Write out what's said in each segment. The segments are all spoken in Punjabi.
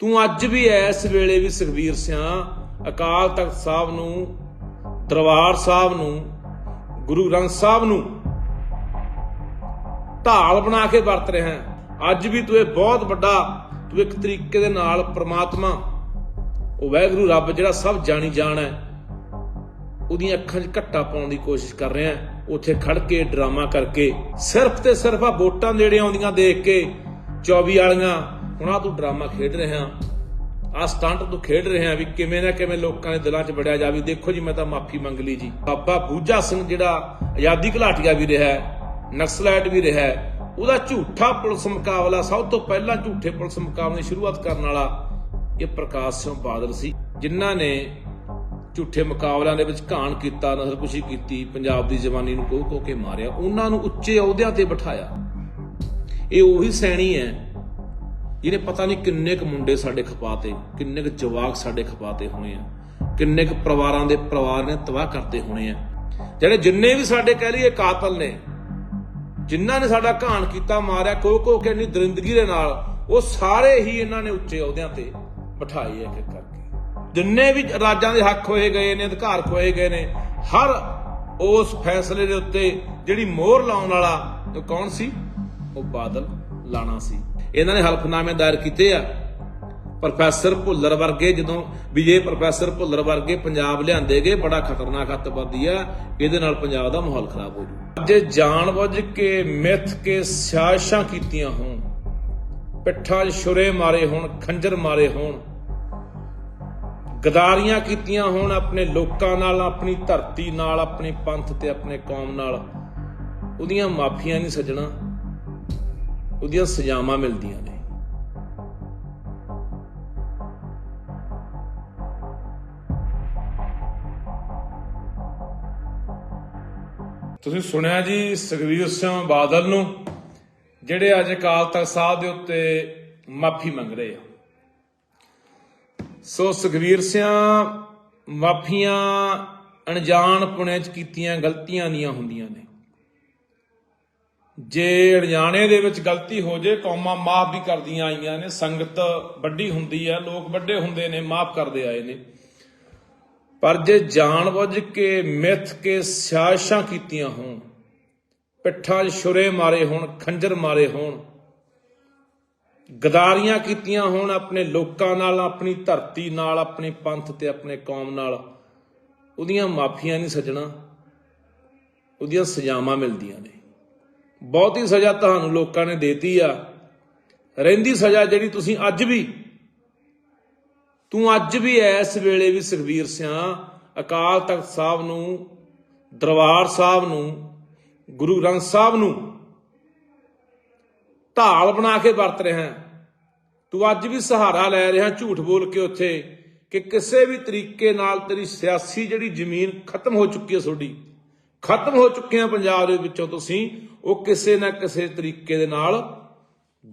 ਤੂੰ ਅੱਜ ਵੀ ਇਸ ਵੇਲੇ ਵੀ ਸੁਖਬੀਰ ਸਿਆਂ, ਅਕਾਲ ਤਖਤ ਸਾਹਿਬ ਨੂੰ, ਦਰਬਾਰ ਸਾਹਿਬ ਨੂੰ, ਗੁਰੂ ਗ੍ਰੰਥ ਸਾਹਿਬ ਨੂੰ ਢਾਲ ਬਣਾ ਕੇ ਵਰਤ ਰਿਹਾ ਹੈ। ਅੱਜ ਵੀ ਤੂੰ ਇਹ ਬਹੁਤ ਵੱਡਾ, ਤੂੰ ਇੱਕ ਤਰੀਕੇ ਦੇ ਨਾਲ ਪ੍ਰਮਾਤਮਾ, ਉਹ ਵਾਹਿਗੁਰੂ ਰੱਬ ਜਿਹੜਾ ਸਭ ਜਾਣੀ ਜਾਣ ਹੈ, ਉਹਦੀਆਂ ਅੱਖਾਂ 'ਚ ਘੱਟਾ ਪਾਉਣ ਦੀ ਕੋਸ਼ਿਸ਼ ਕਰ ਰਿਹਾ ਹੈ। ਉੱਥੇ ਖੜ ਕੇ ਡਰਾਮਾ ਕਰਕੇ ਸਿਰਫ ਤੇ ਸਿਰਫ ਆ ਵੋਟਾਂ ਜਿਹੜੇ ਆਉਂਦੀਆਂ ਦੇਖ ਕੇ 24 ਵਾਲੀਆਂ ਉਹਨਾਂ ਆ ਤੂੰ ਡਰਾਮਾ ਖੇਡ ਰਿਹਾ। ਆ ਸਟੰਟ ਤੂੰ ਖੇਡ ਰਿਹਾ ਵੀ ਕਿਵੇਂ ਨਾ ਕਿਵੇਂ ਲੋਕਾਂ ਦੇ ਦਿਲਾਂ 'ਚ ਵੜਿਆ ਜਾਵੇ। ਦੇਖੋ ਜੀ, ਮੈਂ ਤਾਂ ਮਾਫੀ ਮੰਗ ਲਈ ਜੀ। ਬਾਬਾ ਬੂਝਾ ਸਿੰਘ ਜਿਹੜਾ ਆਜ਼ਾਦੀ ਘਲਾਟੀਆ ਵੀ ਰਿਹਾ ਨਕਸਲੈਟ ਵੀ ਰਿਹਾ, ਉਹਦਾ ਝੂਠਾ ਪੁਲਿਸ ਮੁਕਾਬਲਾ ਸਭ ਤੋਂ ਪਹਿਲਾਂ ਝੂਠੇ ਪੁਲਿਸ ਮੁਕਾਬਲੇ ਦੀ ਸ਼ੁਰੂਆਤ ਕਰਨ ਵਾਲਾ ਇਹ ਪ੍ਰਕਾਸ਼ ਸਿੰਘ ਬਾਦਲ ਸੀ, ਜਿਨ੍ਹਾਂ ਨੇ ਝੂਠੇ ਮੁਕਾਬਲਿਆਂ ਦੇ ਵਿੱਚ ਘਾਣ ਕੀਤਾ ਨਸਲਕੁਸ਼ੀ ਕੀਤੀ, ਪੰਜਾਬ ਦੀ ਜਵਾਨੀ ਨੂੰ ਕੋਹ ਕੋਹ ਕੇ ਮਾਰਿਆ। ਉਹਨਾਂ ਨੂੰ ਉੱਚੇ ਅਹੁਦਿਆਂ ਤੇ ਬਿਠਾਇਆ। ਇਹ ਉਹੀ ਸੈਣੀ ਹੈ ਜਿਹਨੇ ਪਤਾ ਨਹੀਂ ਕਿੰਨੇ ਕੁ ਮੁੰਡੇ ਸਾਡੇ ਖਪਾਤੇ ਕਿੰਨੇ ਕੁ ਜਵਾਕ ਸਾਡੇ ਖਪਾਤੇ ਹੋਣੇ ਆ, ਕਿੰਨੇ ਕੁ ਪਰਿਵਾਰਾਂ ਦੇ ਪਰਿਵਾਰ ਨੇ ਤਬਾਹ ਕਰਤੇ ਹੋਣੇ ਆ। ਜਿਹੜੇ ਜਿੰਨੇ ਵੀ ਸਾਡੇ ਕਹਿ ਲਈਏ ਕਾਤਲ ਨੇ, ਜਿਨ੍ਹਾਂ ਨੇ ਸਾਡਾ ਘਾਣ ਕੀਤਾ, ਮਾਰਿਆ ਕੋਹ ਕੋਹ ਕੇ ਇੰਨੀ ਦਰਿੰਦਗੀ ਦੇ ਨਾਲ, ਉਹ ਸਾਰੇ ਹੀ ਇਹਨਾਂ ਨੇ ਉੱਚੇ ਅਹੁਦਿਆਂ ਤੇ ਬਿਠਾਏ ਇੱਕ ਇੱਕ ਕਰਕੇ। ਜਿੰਨੇ ਵੀ ਰਾਜਾਂ ਦੇ ਹੱਕ ਹੋਏ ਗਏ ਨੇ, ਅਧਿਕਾਰ ਖੋਏ ਗਏ ਨੇ, ਹਰ ਉਸ ਫੈਸਲੇ ਦੇ ਉੱਤੇ ਜਿਹੜੀ ਮੋਹਰ ਲਾਉਣ ਵਾਲਾ ਕੌਣ ਸੀ? ਉਹ ਬਾਦਲ ਲਾਣਾ ਸੀ। ਇਹਨਾਂ ਨੇ ਹਲਫਨਾਮੇ ਦਾਇਰ ਕੀਤੇ ਆ। ਪ੍ਰੋਫੈਸਰ ਭੁੱਲਰ ਵਰਗੇ ਜਦੋਂ ਵੀ ਜੇ ਪ੍ਰੋਫੈਸਰ ਭੁੱਲਰ ਵਰਗੇ ਪੰਜਾਬ ਲਿਆਂਦੇ ਗਏ, ਬੜਾ ਖਤਰਨਾਕ ਅੱਤਵਾਦੀ ਆ। ਇਹਦੇ ਨਾਲ ਪੰਜਾਬ ਦਾ ਮਾਹੌਲ ਖਰਾਬ ਹੋ ਜੂ ਜੇ ਜਾਣਬੁੱਝ ਕੇ, ਮਿੱਥ ਕੇ ਸਿਆਸ਼ਾਂ ਕੀਤੀਆਂ ਹੋਣ। ਪਿੱਠਾਂ 'ਚ ਛੁਰੇ ਮਾਰੇ ਹੋਣ, ਖੰਜਰ ਮਾਰੇ ਹੋਣ। ਗਦਾਰੀਆਂ ਕੀਤੀਆਂ ਹੋਣ ਆਪਣੇ ਲੋਕਾਂ ਨਾਲ, ਆਪਣੀ ਧਰਤੀ ਨਾਲ, ਆਪਣੇ ਪੰਥ ਤੇ ਆਪਣੇ ਕੌਮ ਨਾਲ। ਉਹਦੀਆਂ ਮਾਫੀਆਂ ਨਹੀਂ ਸੱਜਣਾ। ਉਹਦੀਆਂ ਸਜ਼ਾਵਾਂ ਮਿਲਦੀਆਂ ਨੇ। ਤੁਸੀਂ ਸੁਣਿਆ ਜੀ ਸੁਖਵੀਰ ਸਿੰਘ ਬਾਦਲ ਨੂੰ, ਜਿਹੜੇ ਅੱਜ ਅਕਾਲ ਤਖਤ ਸਾਹਿਬ ਦੇ ਉੱਤੇ ਮਾਫੀ ਮੰਗ ਰਹੇ ਆ। ਸੋ ਸੁਖਵੀਰ ਸਿੰਘ, ਮਾਫੀਆਂ ਅਣਜਾਣ ਪੁਣੇ ਚ ਕੀਤੀਆਂ ਗਲਤੀਆਂ ਦੀਆਂ ਹੁੰਦੀਆਂ ਨੇ। ਜੇ ਅਣਜਾਣੇ ਦੇ ਵਿੱਚ ਗਲਤੀ ਹੋ ਜੇ, ਕੌਮਾਂ ਮਾਫ ਵੀ ਕਰਦੀਆਂ ਆਈਆਂ ਨੇ, ਸੰਗਤ ਵੱਡੀ ਹੁੰਦੀ ਹੈ ਲੋਕ ਵੱਡੇ ਹੁੰਦੇ ਨੇ, ਮਾਫ ਕਰਦੇ ਆਏ ਨੇ। ਪਰ ਜੇ ਜਾਣਬੁੱਝ ਕੇ, ਮਿੱਥ ਕੇ ਸਿਆਸ਼ਾਂ ਕੀਤੀਆਂ ਹੋਣ, ਪਿੱਠਾਂ 'ਚ ਛੁਰੇ ਮਾਰੇ ਹੋਣ, ਖੰਜਰ ਮਾਰੇ ਹੋਣ, ਗਦਾਰੀਆਂ ਕੀਤੀਆਂ ਹੋਣ ਆਪਣੇ ਲੋਕਾਂ ਨਾਲ, ਆਪਣੀ ਧਰਤੀ ਨਾਲ, ਆਪਣੇ ਪੰਥ ਤੇ ਆਪਣੇ ਕੌਮ ਨਾਲ, ਉਹਦੀਆਂ ਮਾਫੀਆਂ ਨਹੀਂ ਸੱਜਣਾ, ਉਹਦੀਆਂ ਸਜ਼ਾਵਾਂ ਮਿਲਦੀਆਂ ਨੇ। ਬਹੁਤੀ ਸਜ਼ਾ ਤੁਹਾਨੂੰ ਲੋਕਾਂ ਨੇ ਦੇਤੀ ਆ। ਰਹਿੰਦੀ ਸਜ਼ਾ ਜਿਹੜੀ ਤੁਸੀਂ ਅੱਜ ਵੀ, ਤੂੰ ਅੱਜ ਵੀ ਇਸ ਵੇਲੇ ਵੀ ਸੁਖਬੀਰ ਸਿਆਂ, ਅਕਾਲ ਤਖਤ ਸਾਹਿਬ ਨੂੰ, ਦਰਬਾਰ ਸਾਹਿਬ ਨੂੰ, ਗੁਰੂ ਗ੍ਰੰਥ ਸਾਹਿਬ ਨੂੰ ਢਾਲ ਬਣਾ ਕੇ ਵਰਤ ਰਿਹਾ ਤੂੰ ਅੱਜ ਵੀ ਸਹਾਰਾ ਲੈ ਰਿਹਾ ਝੂਠ ਬੋਲ ਕੇ ਉੱਥੇ ਕਿ ਕਿਸੇ ਵੀ ਤਰੀਕੇ ਨਾਲ ਤੇਰੀ ਸਿਆਸੀ ਜਿਹੜੀ ਜ਼ਮੀਨ ਖਤਮ ਹੋ ਚੁੱਕੀ ਹੈ ਤੁਹਾਡੀ। ਖਤਮ ਹੋ ਚੁੱਕੇ ਆ ਪੰਜਾਬ ਦੇ ਵਿੱਚੋਂ ਤੁਸੀਂ, ਉਹ ਕਿਸੇ ਨਾ ਕਿਸੇ ਤਰੀਕੇ ਦੇ ਨਾਲ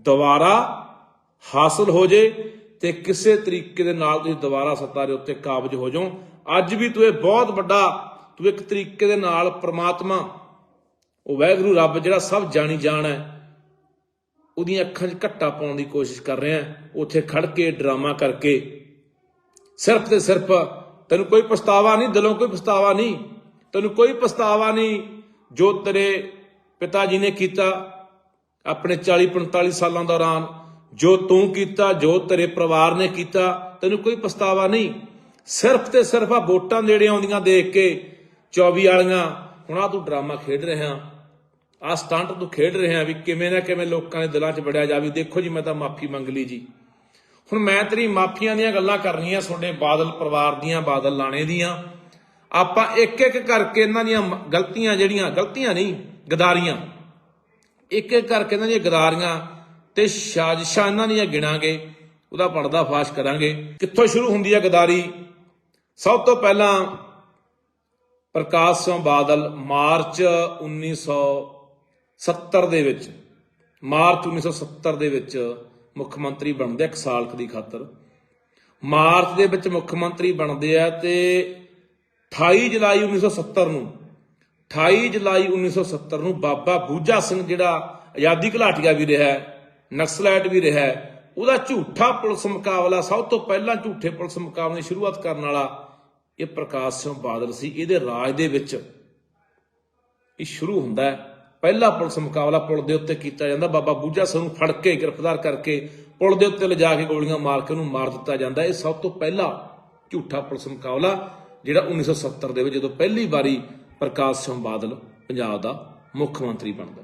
ਦੁਬਾਰਾ ਹਾਸਲ ਹੋ ਜੇ ਤੇ ਕਿਸੇ ਤਰੀਕੇ ਦੇ ਨਾਲ ਤੁਸੀਂ ਦੁਬਾਰਾ ਸੱਤਾ ਦੇ ਉੱਤੇ ਕਾਬਜ ਹੋ ਜਾਓ। ਅੱਜ ਵੀ ਤੂੰ ਇਹ ਬਹੁਤ ਵੱਡਾ, ਤੂੰ ਇੱਕ ਤਰੀਕੇ ਦੇ ਨਾਲ ਪ੍ਰਮਾਤਮਾ, ਉਹ ਵਾਹਿਗੁਰੂ ਰੱਬ ਜਿਹੜਾ ਸਭ ਜਾਣੀ ਜਾਣ ਹੈ, ਉਹਦੀਆਂ ਅੱਖਾਂ 'ਚ ਘੱਟਾ ਪਾਉਣ ਦੀ ਕੋਸ਼ਿਸ਼ ਕਰ ਰਿਹਾ ਉੱਥੇ ਖੜ ਕੇ ਡਰਾਮਾ ਕਰਕੇ। ਸਿਰਫ ਤੇ ਸਿਰਫ ਤੈਨੂੰ ਕੋਈ ਪਛਤਾਵਾ ਨਹੀਂ, ਦਿਲੋਂ ਕੋਈ ਪਛਤਾਵਾ ਨਹੀਂ। ਤੈਨੂੰ ਕੋਈ ਪਛਤਾਵਾ ਨਹੀਂ ਜੋ ਤੇਰੇ ਪਿਤਾ ਜੀ ਨੇ ਕੀਤਾ ਆਪਣੇ 40 45 ਸਾਲਾਂ ਦੌਰਾਨ, ਜੋ ਤੂੰ ਕੀਤਾ, ਜੋ ਤੇਰੇ ਪਰਿਵਾਰ ਨੇ ਕੀਤਾ, ਤੈਨੂੰ ਕੋਈ ਪਛਤਾਵਾ ਨਹੀਂ। ਸਿਰਫ ਤੇ ਸਿਰਫ ਆ ਵੋਟਾਂ ਨੇੜੇ ਆਉਂਦੀਆਂ ਦੇਖ ਕੇ 24 ਵਾਲੀਆਂ, ਹੁਣ ਆ ਤੂੰ ਡਰਾਮਾ ਖੇਡ ਰਿਹਾ। ਆ ਸਟੰਟ ਤੂੰ ਖੇਡ ਰਿਹਾ ਵੀ ਕਿਵੇਂ ਨਾ ਕਿਵੇਂ ਲੋਕਾਂ ਦੇ ਦਿਲਾਂ 'ਚ ਵੜਿਆ ਜਾਵੇ। ਦੇਖੋ ਜੀ, ਮੈਂ ਤਾਂ ਮਾਫੀ ਮੰਗ ਲਈ ਜੀ। ਹੁਣ ਮੈਂ ਤੇਰੀ ਮਾਫੀਆਂ ਦੀਆਂ ਗੱਲਾਂ ਕਰਨੀਆਂ, ਤੁਹਾਡੇ ਬਾਦਲ ਪਰਿਵਾਰ ਦੀਆਂ, ਬਾਦਲ ਲਾਣੇ ਦੀਆਂ। ਆਪਾਂ ਇੱਕ ਇੱਕ ਕਰਕੇ ਇਹਨਾਂ ਦੀਆਂ ਗਲਤੀਆਂ ਜਿਹੜੀਆਂ, ਗਲਤੀਆਂ ਨਹੀਂ, ਗਦਾਰੀਆਂ। ਇੱਕ ਇੱਕ ਕਰਕੇ ਇਹਨਾਂ ਦੀਆਂ ਗਦਾਰੀਆਂ ਤੇ ਸਾਜ਼ਿਸ਼ਾਂ ਇਹਨਾਂ ਦੀਆਂ ਗਿਣਾਂਗੇ, ਉਹਦਾ ਪਰਦਾ ਫਾਸ਼ ਕਰਾਂਗੇ। ਕਿੱਥੋਂ ਸ਼ੁਰੂ ਹੁੰਦੀ ਹੈ ਗਦਾਰੀ? ਸਭ ਤੋਂ ਪਹਿਲਾਂ ਪ੍ਰਕਾਸ਼ ਸਿੰਘ ਬਾਦਲ ਮਾਰਚ 1970 ਦੇ ਵਿੱਚ, ਮਾਰਚ 1970 ਦੇ ਵਿੱਚ ਮੁੱਖ ਮੰਤਰੀ ਬਣਦੇ ਇੱਕ ਸਾਲ ਦੀ ਖਾਤਰ। ਮਾਰਚ ਦੇ ਵਿੱਚ ਮੁੱਖ ਮੰਤਰੀ ਬਣਦੇ ਆ ਤੇ 28 ਜੁਲਾਈ 1970 ਨੂੰ 28 ਜੁਲਾਈ 1970 ਨੂੰ ਬਾਬਾ ਬੂਝਾ ਸਿੰਘ ਜਿਹੜਾ ਆਜ਼ਾਦੀ ਘਲਾਟੀਆ ਵੀ ਰਿਹਾ ਹੈ, ਵੀ ਰਿਹਾ ਉਹਦਾ ਝੂਠਾ ਪੁਲਿਸ ਮੁਕਾਬਲਾ ਸਭ ਤੋਂ ਪਹਿਲਾਂ ਝੂਠੇ ਪੁਲਿਸ ਮੁਕਾਬਲੇ ਦੀ ਸ਼ੁਰੂਆਤ ਕਰਨ ਵਾਲਾ ਇਹ ਪ੍ਰਕਾਸ਼ ਸਿੰਘ ਬਾਦਲ ਸੀ ਇਹਦੇ ਰਾਜ ਦੇ ਵਿੱਚ ਇਹ ਸ਼ੁਰੂ ਹੁੰਦਾ ਹੈ। ਪਹਿਲਾ ਪੁਲਿਸ ਮੁਕਾਬਲਾ ਪੁਲ ਦੇ ਉੱਤੇ ਕੀਤਾ ਜਾਂਦਾ ਬਾਬਾ ਬੂਝਾ ਸਿੰਘ ਨੂੰ ਫੜ ਕੇ ਗ੍ਰਿਫਤਾਰ ਕਰਕੇ ਪੁਲ ਦੇ ਉੱਤੇ ਲਿਜਾ ਕੇ ਗੋਲੀਆਂ ਮਾਰ ਕੇ ਉਹਨੂੰ ਮਾਰ ਦਿੱਤਾ ਜਾਂਦਾ। ਇਹ ਸਭ ਤੋਂ ਪਹਿਲਾ ਝੂਠਾ ਪੁਲਿਸ ਮੁਕਾਬਲਾ ਜਿਹੜਾ 1970 ਦੇ ਵਿੱਚ ਜਦੋਂ ਪਹਿਲੀ ਵਾਰੀ ਪ੍ਰਕਾਸ਼ ਸਿੰਘ ਬਾਦਲ ਪੰਜਾਬ ਦਾ ਮੁੱਖ ਮੰਤਰੀ ਬਣਦਾ।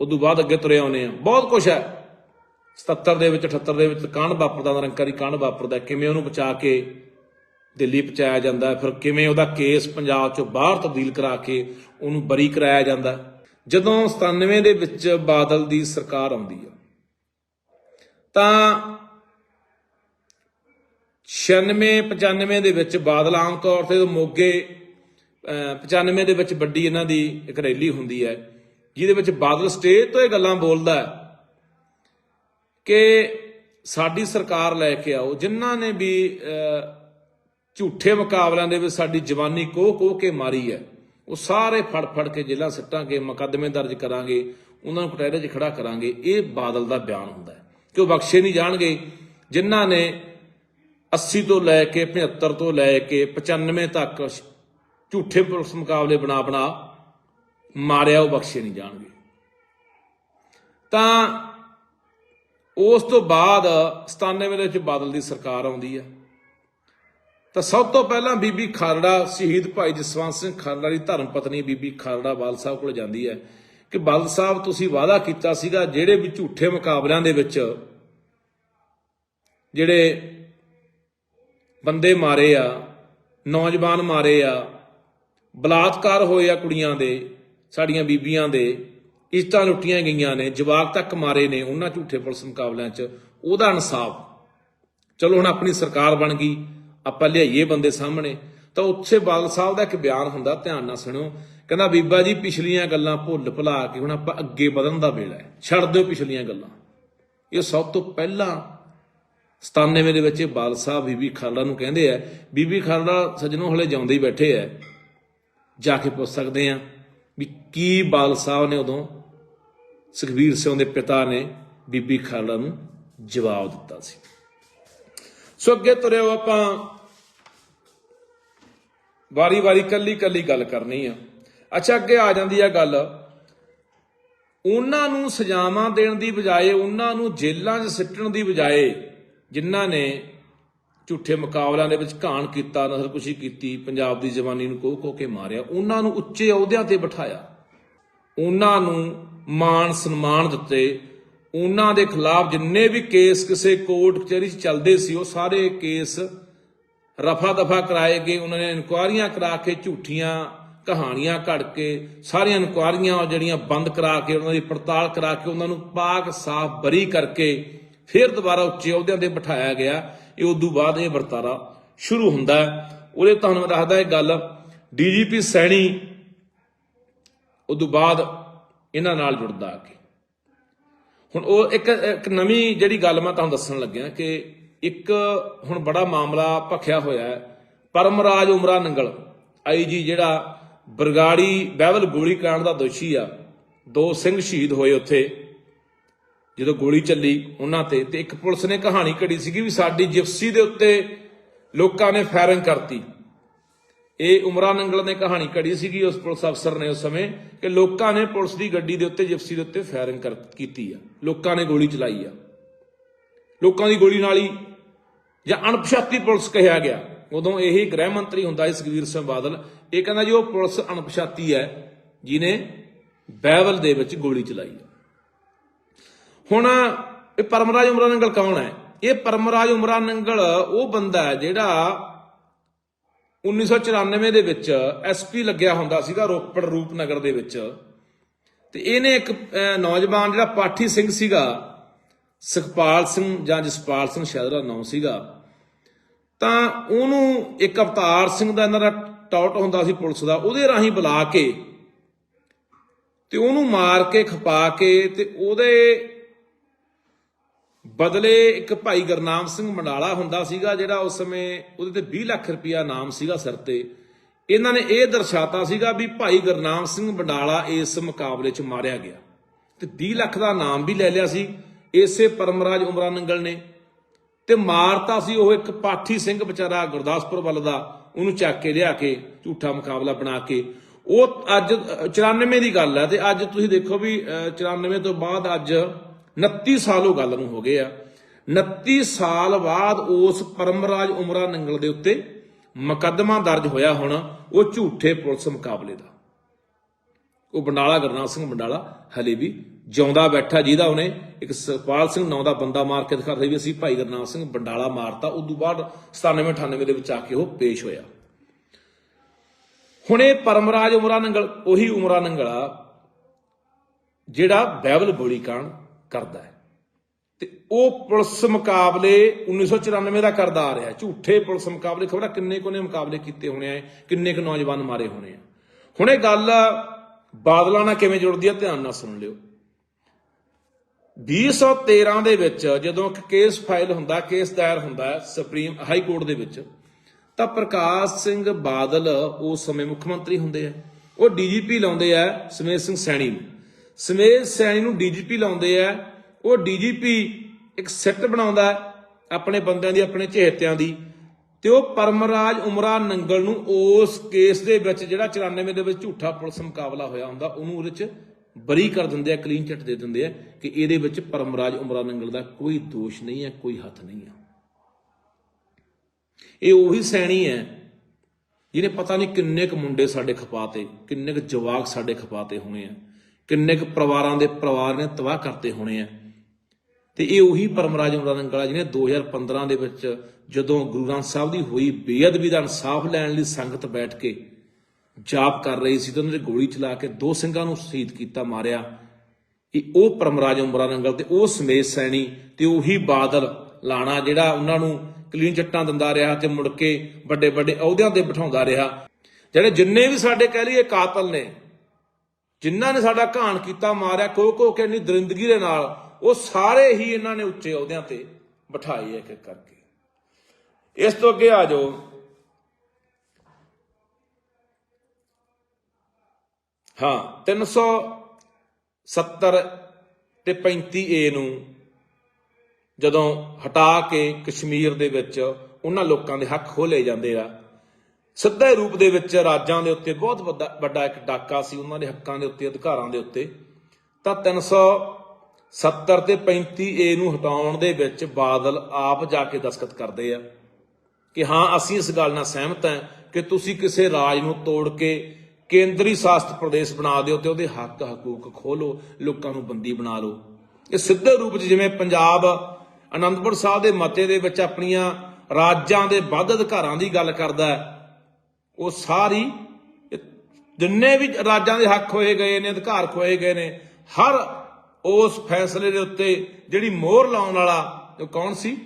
ਉਦੋਂ ਬਾਅਦ ਅੱਗੇ ਤੁਰੇ ਆਉਨੇ ਆ ਬਹੁਤ ਕੁਝ ਹੈ। 77 ਦੇ ਵਿੱਚ 78 ਦੇ ਵਿੱਚ ਕਾਂਡ ਵਾਪਰਦਾ, ਨਿਰੰਕਾਰੀ ਕਾਂਡ ਵਾਪਰਦਾ। ਕਿਵੇਂ ਉਹਨੂੰ ਬਚਾ ਕੇ ਦਿੱਲੀ ਪਹੁੰਚਾਇਆ ਜਾਂਦਾ ਫਿਰ ਕਿਵੇਂ ਉਹਦਾ ਕੇਸ ਪੰਜਾਬ ਚੋਂ ਬਾਹਰ ਤਬਦੀਲ ਕਰਾ ਕੇ ਉਹਨੂੰ ਬਰੀ ਕਰਾਇਆ ਜਾਂਦਾ ਜਦੋਂ 97 ਦੇ ਵਿੱਚ ਬਾਦਲ ਦੀ ਸਰਕਾਰ ਆਉਂਦੀ ਹੈ, ਤਾਂ 96 95 ਦੇ ਵਿੱਚ ਬਾਦਲ ਆਮ ਤੌਰ ਤੇ ਮੋਗੇ, ਅਹ 95 ਦੇ ਵਿੱਚ ਵੱਡੀ ਇਹਨਾਂ ਦੀ ਇੱਕ ਰੈਲੀ ਹੁੰਦੀ ਹੈ, ਜਿਹਦੇ ਵਿੱਚ ਬਾਦਲ ਸਟੇਜ ਤੋਂ ਇਹ ਗੱਲਾਂ ਬੋਲਦਾ ਹੈ ਕਿ ਸਾਡੀ ਸਰਕਾਰ ਲੈ ਕੇ ਆਓ, ਜਿਨ੍ਹਾਂ ਨੇ ਵੀ ਝੂਠੇ ਮੁਕਾਬਲਿਆਂ ਦੇ ਵਿੱਚ ਸਾਡੀ ਜਵਾਨੀ ਕੋਹ ਕੋਹ ਕੇ ਮਾਰੀ ਹੈ, ਉਹ ਸਾਰੇ ਫੜ ਫੜ ਕੇ ਜਿਲ੍ਹਾ ਸੱਟਾਂਗੇ, ਮੁਕੱਦਮੇ ਦਰਜ ਕਰਾਂਗੇ, ਉਹਨਾਂ ਨੂੰ ਕਟਹਿਰੇ 'ਚ ਖੜਾ ਕਰਾਂਗੇ, ਇਹ ਬਾਦਲ ਦਾ ਬਿਆਨ ਹੁੰਦਾ ਹੈ, ਕਿ ਉਹ ਬਖਸ਼ੇ ਨਹੀਂ ਜਾਣਗੇ, ਜਿਨ੍ਹਾਂ ਨੇ 80 ਤੋਂ ਲੈ ਕੇ 75 ਤੋਂ ਲੈ ਕੇ 95 ਤੱਕ ਝੂਠੇ ਪੁਲਿਸ ਮੁਕਾਬਲੇ ਬਣਾ ਬਣਾ ਮਾਰਿਆ ਉਹ ਬਖਸ਼ੇ ਨਹੀਂ ਜਾਣਗੇ। ਤਾਂ ਉਸ ਤੋਂ ਬਾਅਦ 97 ਦੇ ਵਿੱਚ ਬਾਦਲ ਦੀ ਸਰਕਾਰ ਆਉਂਦੀ ਹੈ। ਤਾਂ ਸਭ ਤੋਂ ਪਹਿਲਾਂ ਬੀਬੀ ਖਾਲੜਾ, ਸ਼ਹੀਦ ਭਾਈ ਜਸਵੰਤ ਸਿੰਘ ਖਾਲੜਾ ਦੀ ਧਰਮ ਪਤਨੀ ਬੀਬੀ ਖਾਲੜਾ ਬਾਲ ਸਾਹਿਬ ਕੋਲ ਜਾਂਦੀ ਹੈ ਕਿ ਬਾਲ ਸਾਹਿਬ, ਤੁਸੀਂ ਵਾਅਦਾ ਕੀਤਾ ਸੀਗਾ ਜਿਹੜੇ ਵੀ ਝੂਠੇ ਮੁਕਾਬਲਿਆਂ ਦੇ ਵਿੱਚ ਜਿਹੜੇ ਬੰਦੇ ਮਾਰੇ ਆ, ਨੌਜਵਾਨ ਮਾਰੇ ਆ, ਬਲਾਤਕਾਰ ਹੋਏ ਆ ਕੁੜੀਆਂ ਦੇ, ਸਾਡੀਆਂ ਬੀਬੀਆਂ ਦੇ ਇੱਜ਼ਤਾਂ ਲੁੱਟੀਆਂ ਗਈਆਂ ਨੇ, ਜਵਾਕ ਤੱਕ ਮਾਰੇ ਨੇ ਉਹਨਾਂ ਝੂਠੇ ਪੁਲਿਸ ਮੁਕਾਬਲਿਆਂ 'ਚ, ਉਹਦਾ ਇਨਸਾਫ। ਚਲੋ ਹੁਣ ਆਪਣੀ ਸਰਕਾਰ ਬਣ ਗਈ, ਆਪਾਂ ਲਿਆਈਏ ਬੰਦੇ ਸਾਹਮਣੇ, ਤਾਂ ਉੱਥੇ ਬਾਦਲ ਸਾਹਿਬ ਦਾ ਇੱਕ ਬਿਆਨ ਹੁੰਦਾ, ਧਿਆਨ ਨਾਲ ਸੁਣਿਓ। ਕਹਿੰਦਾ, ਬੀਬਾ ਜੀ, ਪਿਛਲੀਆਂ ਗੱਲਾਂ ਭੁੱਲ ਭੁਲਾ ਕੇ ਹੁਣ ਆਪਾਂ ਅੱਗੇ ਵਧਣ ਦਾ ਵੇਲਾ ਹੈ, ਛੱਡ ਦਿਓ ਪਿਛਲੀਆਂ ਗੱਲਾਂ। ਇਹ ਸਭ ਤੋਂ ਪਹਿਲਾਂ 97 ਦੇ ਵਿੱਚ ਇਹ ਬਾਲ ਸਾਹਿਬ ਬੀਬੀ ਖਾਲੜਾ ਨੂੰ ਕਹਿੰਦੇ ਆ, ਬੀਬੀ ਖਾਲੜਾ ਸੱਜਣੋਂ ਹਲੇ ਜਿਉਂਦੇ ਹੀ ਬੈਠੇ ਆ। ਜਾ ਕੇ ਪੁੱਛ ਸਕਦੇ ਆ ਵੀ ਕੀ ਬਾਲ ਸਾਹਿਬ ਨੇ ਉਦੋਂ ਸੁਖਬੀਰ ਸਿੰਘ ਦੇ ਪਿਤਾ ਨੇ ਬੀਬੀ ਖਾਲੜਾ ਨੂੰ ਜਵਾਬ ਦਿੱਤਾ ਸੀ। ਸੋ ਅੱਗੇ ਤੁਰਿਓ ਆਪਾਂ ਵਾਰੀ ਵਾਰੀ ਕੱਲੀ ਕੱਲੀ ਗੱਲ ਕਰਨੀ ਆ। ਅੱਛਾ, ਅੱਗੇ ਆ ਜਾਂਦੀ ਆ ਗੱਲ। ਉਹਨਾਂ ਨੂੰ ਸਜ਼ਾਵਾਂ ਦੇਣ ਦੀ ਬਜਾਏ, ਉਹਨਾਂ ਨੂੰ ਜੇਲ੍ਹਾਂ 'ਚ ਸਿੱਟਣ ਦੀ ਬਜਾਏ ਜਿਨ੍ਹਾਂ ਨੇ ਝੂਠੇ ਮੁਕਾਬਲਿਆਂ ਦੇ ਵਿੱਚ ਘਾਣ ਕੀਤਾ ਨਸਲਕੁਸ਼ੀ ਕੀਤੀ, ਪੰਜਾਬ ਦੀ ਜਵਾਨੀ ਨੂੰ ਕੋਹ ਕੋਹ ਕੇ ਮਾਰਿਆ, ਉਹਨਾਂ ਨੂੰ ਉੱਚੇ ਅਹੁਦਿਆਂ ਤੇ ਬਿਠਾਇਆ। ਉਹਨਾਂ ਨੂੰ ਮਾਣ ਸਨਮਾਨ ਦਿੱਤੇ। ਉਹਨਾਂ ਦੇ ਖਿਲਾਫ ਜਿੰਨੇ ਵੀ ਕੇਸ ਕਿਸੇ ਕੋਰਟ ਕਚਹਿਰੀ 'ਚ ਚੱਲਦੇ ਸੀ, ਉਹ ਸਾਰੇ ਕੇਸ ਰਫਾ ਦਫਾ ਕਰਾਏ ਗਏ। ਉਹਨਾਂ ਨੇ ਇਨਕੁਆਰੀਆਂ ਕਰਾ ਕੇ ਝੂਠੀਆਂ ਕਹਾਣੀਆਂ ਘੜ ਕੇ ਸਾਰੀਆਂ ਇਨਕੁਆਰੀਆਂ ਜਿਹੜੀਆਂ ਬੰਦ ਕਰਾ ਕੇ, ਉਹਨਾਂ ਦੀ ਪੜਤਾਲ ਕਰਾ ਕੇ, ਉਹਨਾਂ ਨੂੰ ਪਾਕ ਸਾਫ਼ ਬਰੀ ਕਰਕੇ ਫਿਰ ਦੁਬਾਰਾ ਉੱਚੇ ਅਹੁਦਿਆਂ ਤੇ ਬਿਠਾਇਆ ਗਿਆ। ਇਹ ਉਦੋਂ ਬਾਅਦ ਇਹ ਵਰਤਾਰਾ ਸ਼ੁਰੂ ਹੁੰਦਾ ਹੈ। ਉਹਦੇ ਤੁਹਾਨੂੰ ਦੱਸਦਾ ਇਹ ਗੱਲ। ਡੀਜੀਪੀ ਸੈਣੀ ਉਦੋਂ ਬਾਅਦ ਇਹਨਾਂ ਨਾਲ ਜੁੜਦਾ ਆ ਕੇ। ਹੁਣ ਉਹ ਇੱਕ ਇੱਕ ਨਵੀਂ ਜਿਹੜੀ ਗੱਲ ਮੈਂ ਤੁਹਾਨੂੰ ਦੱਸਣ ਲੱਗਿਆ ਕਿ ਇੱਕ ਹੁਣ ਬੜਾ ਮਾਮਲਾ ਭਖਿਆ ਹੋਇਆ ਹੈ। ਪਰਮਰਾਜ ਉਮਰਾ ਨੰਗਲ, ਆਈਜੀ ਜਿਹੜਾ ਬਰਗਾੜੀ ਬਹਿਵਲ ਗੋਲੀ ਕਾਂਡ ਦਾ ਦੋਸ਼ੀ ਆ। ਦੋ ਸਿੰਘ ਸ਼ਹੀਦ ਹੋਏ ਉੱਥੇ। ਜਦੋਂ ਗੋਲੀ ਚੱਲੀ ਉਹਨਾਂ ਤੇ ਤੇ ਇੱਕ ਪੁਲਿਸ ਨੇ ਕਹਾਣੀ ਘੜੀ ਸੀਗੀ ਵੀ ਸਾਡੀ ਜਿਪਸੀ ਦੇ ਉੱਤੇ ਲੋਕਾਂ ਨੇ ਫਾਇਰਿੰਗ ਕਰਤੀ। ਇਹ ਉਮਰਾ ਨੰਗਲ ਨੇ ਕਹਾਣੀ ਘੜੀ ਸੀਗੀ, ਉਸ ਪੁਲਿਸ ਅਫਸਰ ਨੇ ਉਸ ਸਮੇਂ ਕਿ ਲੋਕਾਂ ਨੇ ਪੁਲਿਸ ਦੀ ਗੱਡੀ ਦੇ ਉੱਤੇ, ਜਿਪਸੀ ਦੇ ਉੱਤੇ ਫਾਇਰਿੰਗ ਕਰ, ਕੀਤੀ ਆ। ਲੋਕਾਂ ਨੇ ਗੋਲੀ ਚਲਾਈ ਆ। ਲੋਕਾਂ ਦੀ ਗੋਲੀ ਨਾਲ ਹੀ, ਜਾਂ ਅਣਪਛਾਤੀ ਪੁਲਿਸ ਕਿਹਾ ਗਿਆ। ਉਦੋਂ ਇਹੀ ਗ੍ਰਹਿ ਮੰਤਰੀ ਹੁੰਦਾ ਸੀ ਸੁਖਬੀਰ ਸਿੰਘ ਬਾਦਲ। ਇਹ ਕਹਿੰਦਾ ਜੀ ਉਹ ਪੁਲਿਸ ਅਣਪਛਾਤੀ ਹੈ ਜਿਨੇ ਬਹਿਬਲ ਦੇ ਵਿੱਚ ਗੋਲੀ ਚਲਾਈ ਹੈ ਹੁਣ ਇਹ ਪਰਮਰਾਜ ਉਮਰਾ ਨੰਗਲ ਕੌਣ ਹੈ? ਇਹ ਪਰਮਰਾਜ ਉਮਰਾ ਨੰਗਲ ਉਹ ਬੰਦਾ ਹੈ ਜਿਹੜਾ 1994 ਦੇ ਵਿੱਚ ਐਸਪੀ ਲੱਗਿਆ ਹੁੰਦਾ ਸੀਗਾ ਰੋਪੜ ਰੂਪਨਗਰ ਦੇ ਵਿੱਚ। ਤੇ ਇਹਨੇ ਇੱਕ ਨੌਜਵਾਨ ਜਿਹੜਾ ਪਾਠੀ ਸਿੰਘ ਸੀਗਾ, ਸੁਖਪਾਲ ਸਿੰਘ ਜਾਂ ਜਸਪਾਲ ਸਿੰਘ ਸ਼ਾਇਦ ਦਾ ਨਾਮ ਸੀਗਾ। ਤਾਂ ਉਹਨੂੰ ਇੱਕ ਅਵਤਾਰ ਸਿੰਘ ਦਾ ਇਹਨਾਂ ਦਾ ਟੌਟ ਹੁੰਦਾ ਸੀ ਪੁਲਿਸ ਦਾ, ਉਹਦੇ ਰਾਹੀਂ ਬੁਲਾ ਕੇ ਤੇ ਉਹਨੂੰ ਮਾਰ ਕੇ ਖਪਾ ਕੇ ਤੇ ਉਹਦੇ ਬਦਲੇ ਇੱਕ ਭਾਈ ਗੁਰਨਾਮ ਸਿੰਘ ਮੰਡਾਲਾ ਹੁੰਦਾ ਸੀਗਾ ਜਿਹੜਾ ਉਸ ਸਮੇਂ ਉਹਦੇ ਤੇ 20 ਲੱਖ ਰੁਪਇਆ ਨਾਮ ਸੀਗਾ ਸਿਰ ਤੇ। ਇਹਨਾਂ ਨੇ ਇਹ ਦਰਸਾਤਾ ਸੀਗਾ ਵੀ ਭਾਈ ਗੁਰਨਾਮ ਸਿੰਘ ਮੰਡਾਲਾ ਇਸ ਮੁਕਾਬਲੇ 'ਚ ਮਾਰਿਆ ਗਿਆ। ਤੇ 20 ਲੱਖ ਦਾ ਨਾਮ ਵੀ ਲੈ ਲਿਆ ਸੀ ਇਸੇ ਪਰਮਰਾਜ ਉਮਰਾਂ ਨੰਗਲ ਨੇ। ਤੇ ਮਾਰਤਾ ਸੀ ਉਹ ਇੱਕ ਪਾਠੀ ਸਿੰਘ ਵਿਚਾਰਾ ਗੁਰਦਾਸਪੁਰ ਵੱਲ ਦਾ ਉਹਨੂੰ ਚੱਕ ਕੇ ਲਿਆ ਕੇ ਝੂਠਾ ਮੁਕਾਬਲਾ ਬਣਾ ਕੇ। ਉਹ ਅੱਜ ਅ, 94 ਦੀ ਗੱਲ ਹੈ ਤੇ ਅੱਜ ਤੁਸੀਂ ਦੇਖੋ ਵੀ ਅ, 94 ਤੋਂ ਬਾਅਦ ਅੱਜ 29 ਸਾਲ ਉਹ ਗੱਲ ਨੂੰ ਹੋ ਗਏ ਆ। 29 ਸਾਲ ਬਾਅਦ ਉਸ ਪਰਮਰਾਜ ਉਮਰਾ ਨੰਗਲ ਦੇ ਉੱਤੇ ਮੁਕੱਦਮਾ ਦਰਜ ਹੋਇਆ ਹੁਣ ਉਹ ਝੂਠੇ ਪੁਲਿਸ ਮੁਕਾਬਲੇ ਦਾ। ਉਹ ਬੰਡਾਲਾ ਗੁਰਨਾਮ ਸਿੰਘ ਬੰਡਾਲਾ ਹਲੇ ਵੀ ਜਿਉਂਦਾ ਬੈਠਾ ਜਿਹਦਾ ਉਹਨੇ ਇੱਕ ਸੁਖਪਾਲ ਸਿੰਘ ਨਾਂ ਦਾ ਬੰਦਾ ਮਾਰ ਕੇ ਦਿਖਾ ਰਿਹਾ ਵੀ ਅਸੀਂ ਭਾਈ ਗੁਰਨਾਮ ਸਿੰਘ ਬੰਡਾਲਾ ਮਾਰਤਾ, ਉਦੋਂ ਬਾਅਦ 97 98 ਦੇ ਵਿੱਚ ਆ ਕੇ ਉਹ ਪੇਸ਼ ਹੋਇਆ। ਹੁਣ ਇਹ ਪਰਮਰਾਜ ਉਮਰਾ ਨੰਗਲ, ਉਹੀ ਉਮਰਾ ਨੰਗਲਾ ਜਿਹੜਾ ਬਾਈਬਲ ਬੋਲੀ ਕਾਂਡ ਕਰਦਾ ਹੈ। ਤੇ ਉਹ ਪੁਲਿਸ ਮੁਕਾਬਲੇ 1994 ਦਾ ਕਰਦਾ ਆ ਰਿਹਾ ਝੂਠੇ ਪੁਲਿਸ ਮੁਕਾਬਲੇ, ਖਬਰਾਂ ਕਿੰਨੇ ਕੋਨੇ ਮੁਕਾਬਲੇ ਕੀਤੇ ਹੋਣੇ ਆ, ਕਿੰਨੇ ਕੁ ਨੌਜਵਾਨ ਮਾਰੇ ਹੋਣੇ ਆ। ਹੁਣ ਇਹ ਗੱਲ ਬਾਦਲਾਂ ਨਾਲ ਕਿਵੇਂ ਜੁੜਦੀ ਆ, ਧਿਆਨ ਨਾਲ ਸੁਣ ਲਿਓ। 2013 ਦੇ ਵਿੱਚ ਜਦੋਂ ਇੱਕ ਕੇਸ ਫਾਈਲ ਹੁੰਦਾ, ਕੇਸ ਦਾਇਰ ਹੁੰਦਾ ਸੁਪਰੀਮ ਹਾਈ ਕੋਰਟ ਦੇ ਵਿੱਚ, ਤਾਂ ਪ੍ਰਕਾਸ਼ ਸਿੰਘ ਬਾਦਲ ਉਸ ਸਮੇਂ ਮੁੱਖ ਮੰਤਰੀ ਹੁੰਦੇ ਆ। ਉਹ ਡੀਜੀਪੀ ਲਾਉਂਦੇ ਆ ਸਮੇਤ ਸਿੰਘ ਸੈਣੀ ਨੂੰ। ਸਮੇਤ ਸੈਣੀ ਨੂੰ ਡੀਜੀਪੀ ਲਾਉਂਦੇ ਆ, ਉਹ ਡੀਜੀਪੀ ਇੱਕ ਸਿੱਟ ਬਣਾਉਂਦਾ ਆਪਣੇ ਬੰਦਿਆਂ ਦੀ, ਆਪਣੇ ਚਹੇਤਿਆਂ ਦੀ ਤੇ ਉਹ ਪਰਮਰਾਜ ਉਮਰਾ ਨੰਗਲ ਨੂੰ ਉਸ ਕੇਸ ਦੇ ਵਿੱਚ ਜਿਹੜਾ 94 ਦੇ ਵਿੱਚ ਝੂਠਾ ਪੁਲਿਸ ਮੁਕਾਬਲਾ ਹੋਇਆ ਹੁੰਦਾ, ਉਹਨੂੰ ਉਹਦੇ ਚ ਬਰੀ ਕਰ ਦਿੰਦੇ ਆ ਕਲੀਨ ਚਿੱਟ ਦੇ ਦਿੰਦੇ ਆ ਕਿ ਇਹਦੇ ਵਿੱਚ ਪਰਮਰਾਜ ਉਮਰਾ ਨੰਗਲ ਦਾ ਕੋਈ ਦੋਸ਼ ਨਹੀਂ ਹੈ, ਕੋਈ ਹੱਥ ਨਹੀਂ ਹੈ। ਇਹ ਉਹੀ ਸੈਣੀ ਹੈ ਜਿਹਨੇ ਪਤਾ ਨਹੀਂ ਕਿੰਨੇ ਕੁ ਮੁੰਡੇ ਸਾਡੇ ਖਪਾਤੇ, ਕਿੰਨੇ ਕੁ ਜਵਾਕ ਸਾਡੇ ਖਪਾਤੇ ਹੋਣੇ ਆ। ਕਿੰਨੇ ਕੁ ਪਰਿਵਾਰਾਂ ਦੇ ਪਰਿਵਾਰ ਨੇ ਤਬਾਹ ਕਰਤੇ ਹੋਣੇ ਆ। ਤੇ ਇਹ ਉਹੀ ਪਰਮਰਾਜ ਉਮਰਾ ਨੰਗਲਾ ਜਿਹਨੇ 2015 ਦੇ ਵਿੱਚ ਜਦੋਂ ਗੁਰੂ ਗ੍ਰੰਥ ਸਾਹਿਬ ਦੀ ਹੋਈ ਬੇਅਦਬੀ ਦਾ ਇਨਸਾਫ ਲੈਣ ਲਈ ਸੰਗਤ ਬੈਠ ਕੇ ਜਾਪ ਕਰ ਰਹੀ ਸੀ ਤੇ ਉਹਨਾਂ ਦੇ ਗੋਲੀ ਚਲਾ ਕੇ ਦੋ ਸਿੰਘਾਂ ਨੂੰ ਸ਼ਹੀਦ ਕੀਤਾ, ਮਾਰਿਆ। ਇਹ ਉਹ ਪਰਮਰਾਜ ਉਮਰਾ ਨੰਗਲ ਤੇ ਉਹ ਸਮੇਤ ਸੈਣੀ ਤੇ ਉਹੀ ਬਾਦਲ ਲਾਣਾ ਜਿਹੜਾ ਉਹਨਾਂ ਨੂੰ ਕਲੀਨ ਚੱਟਾਂ ਦਿੰਦਾ ਰਿਹਾ ਤੇ ਮੁੜ ਕੇ ਵੱਡੇ ਵੱਡੇ ਅਹੁਦਿਆਂ ਤੇ ਬਿਠਾਉਂਦਾ ਰਿਹਾ। ਜਿਹੜੇ ਜਿੰਨੇ ਵੀ ਸਾਡੇ ਕਹਿ ਲਈਏ ਕਾਤਲ ਨੇ ਜਿਨ੍ਹਾਂ ਨੇ ਸਾਡਾ ਘਾਣ ਕੀਤਾ, ਮਾਰਿਆ ਕੋ ਕੋ ਕੇ ਨਹੀਂ ਦਰਿੰਦਗੀ ਦੇ ਨਾਲ, ਉਹ ਸਾਰੇ ਹੀ ਇਹਨਾਂ ਨੇ ਉੱਚੇ ਅਹੁਦਿਆਂ ਤੇ ਬਿਠਾਏ ਇੱਕ ਇੱਕ ਕਰਕੇ। ਇਸ ਤੋਂ ਅੱਗੇ ਆ ਜਾਓ। ਹਾਂ 370 ਤੇ 35 ਏ ਨੂੰ ਜਦੋਂ ਹਟਾ ਕੇ ਕਸ਼ਮੀਰ ਦੇ ਵਿੱਚ ਉਹਨਾਂ ਲੋਕਾਂ ਦੇ ਹੱਕ ਖੋਲੇ ਜਾਂਦੇ ਆ ਸਿੱਧੇ ਰੂਪ ਦੇ ਵਿੱਚ ਰਾਜਾਂ ਦੇ ਉੱਤੇ ਬਹੁਤ ਵੱਡਾ ਵੱਡਾ ਇੱਕ ਡਾਕਾ ਸੀ, ਉਹਨਾਂ ਦੇ ਹੱਕਾਂ ਦੇ ਉੱਤੇ, ਅਧਿਕਾਰਾਂ ਦੇ ਉੱਤੇ। ਤਾਂ 370 ਤੇ 35 ਏ ਨੂੰ ਹਟਾਉਣ ਦੇ ਵਿੱਚ ਬਾਦਲ ਆਪ ਜਾ ਕੇ ਦਸਖਤ ਕਰਦੇ ਆ ਕਿ ਹਾਂ, ਅਸੀਂ ਇਸ ਗੱਲ ਨਾਲ ਸਹਿਮਤ ਹਾਂ ਕਿ ਤੁਸੀਂ ਕਿਸੇ ਰਾਜ ਨੂੰ ਤੋੜ ਕੇ ਕੇਂਦਰੀ ਸ਼ਾਸਤ ਪ੍ਰਦੇਸ਼ ਬਣਾ ਦਿਓ ਤੇ ਉਹਦੇ ਹੱਕ, ਹਕੂਕ ਖੋਲੋ ਲੋਕਾਂ ਨੂੰ ਬੰਦੀ ਬਣਾ ਲਓ। ਇਹ ਸਿੱਧੇ ਰੂਪ 'ਚ ਜਿਵੇਂ ਪੰਜਾਬ ਅਨੰਦਪੁਰ ਸਾਹਿਬ ਦੇ ਮਤੇ ਦੇ ਵਿੱਚ ਆਪਣੀਆਂ ਰਾਜਾਂ ਦੇ ਵੱਧ ਅਧਿਕਾਰਾਂ ਦੀ ਗੱਲ ਕਰਦਾ ਹੈ ਉਹ ਸਾਰੀ ਜਿੰਨੇ ਵੀ ਰਾਜਾਂ ਦੇ ਹੱਕ ਹੋਏ ਗਏ ਨੇ, ਅਧਿਕਾਰ ਖੋਏ ਗਏ ਨੇ, ਹਰ ਉਸ ਫੈਸਲੇ ਦੇ ਉੱਤੇ ਜਿਹੜੀ ਮੋਹਰ ਲਾਉਣ ਵਾਲਾ ਉਹ ਕੌਣ ਸੀ?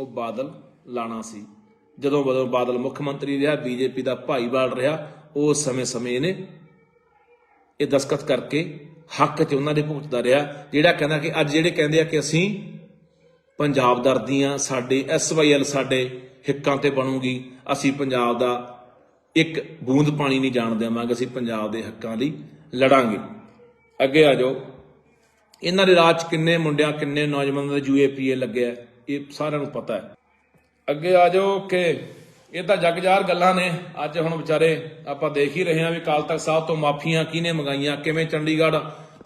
ਉਹ ਬਾਦਲ ਲਾਣਾ ਸੀ। ਜਦੋਂ ਬਦਲ ਬਾਦਲ ਮੁੱਖ ਮੰਤਰੀ ਰਿਹਾ, ਬੀਜੇਪੀ ਦਾ ਭਾਈਵਾਲ ਰਿਹਾ ਉਸ ਸਮੇਂ ਸਮੇਂ ਇਹਨੇ ਇਹ ਦਸਖਤ ਕਰਕੇ ਹੱਕ 'ਚ ਉਹਨਾਂ ਦੇ ਭੁਗਤਦਾ ਰਿਹਾ, ਜਿਹੜਾ ਕਹਿੰਦਾ ਕਿ ਅੱਜ ਜਿਹੜੇ ਕਹਿੰਦੇ ਆ ਕਿ ਅਸੀਂ ਪੰਜਾਬ ਦਰਦੀਆਂ, ਸਾਡੇ ਐਸਵਾਈਐਲ ਸਾਡੇ ਹਿੱਕਾਂ ਤੇ ਬਣੂਗੀ, ਅਸੀਂ ਪੰਜਾਬ ਦਾ ਇੱਕ ਬੂੰਦ ਪਾਣੀ ਨਹੀਂ ਜਾਣ ਦੇਵਾਂਗੇ, ਅਸੀਂ ਪੰਜਾਬ ਦੇ ਹੱਕਾਂ ਲਈ ਲੜਾਂਗੇ। ਅੱਗੇ ਆ ਜਾਓ। ਇਹਨਾਂ ਦੇ ਰਾਜ 'ਚ ਕਿੰਨੇ ਮੁੰਡਿਆਂ, ਕਿੰਨੇ ਨੌਜਵਾਨਾਂ ਦਾ ਯੂਏਪੀਏ ਲੱਗਿਆ ਇਹ ਸਾਰਿਆਂ ਨੂੰ ਪਤਾ ਹੈ। ਅੱਗੇ ਆ ਜਾਓ ਕਿ ਇਹ ਤਾਂ ਜਗਜਾਰ ਗੱਲਾਂ ਨੇ। ਅੱਜ ਹੁਣ ਵਿਚਾਰੇ ਆਪਾਂ ਦੇਖ ਹੀ ਰਹੇ ਹਾਂ ਵੀ ਕਾਲ ਤਖਤ ਸਾਹਿਬ ਤੋਂ ਮਾਫੀਆਂ ਕਿਹਨੇ ਮੰਗਾਈਆਂ, ਕਿਵੇਂ ਚੰਡੀਗੜ੍ਹ